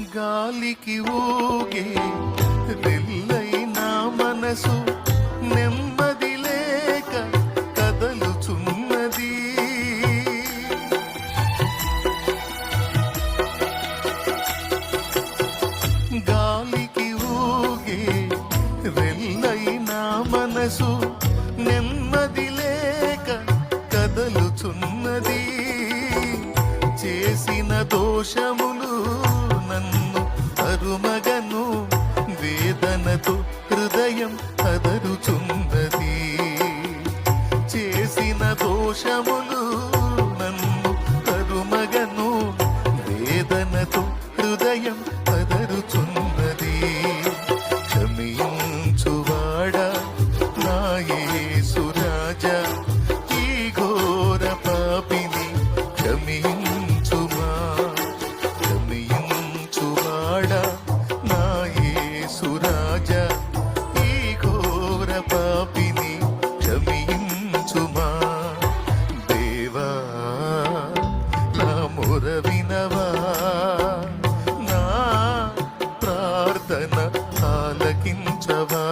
గాలికి ఊగే రెల్లైన మనసు నెమ్మది లేక కదలుచున్నది. గాలికి ఊగే రెల్లైన మనసు నెమ్మది లేక కదలుచున్నది. చేసిన దోషము హృదయం అదరుచున్నది చేసిన దోషములు నన్ను అరుమగను వేదనతో హృదయం అదరుచున్నది క్షమించువాడ నాయే సురాజ ఈ ఘోర పాపిని క్షమించు వినవా నా ప్రార్థన ఆలకించవా?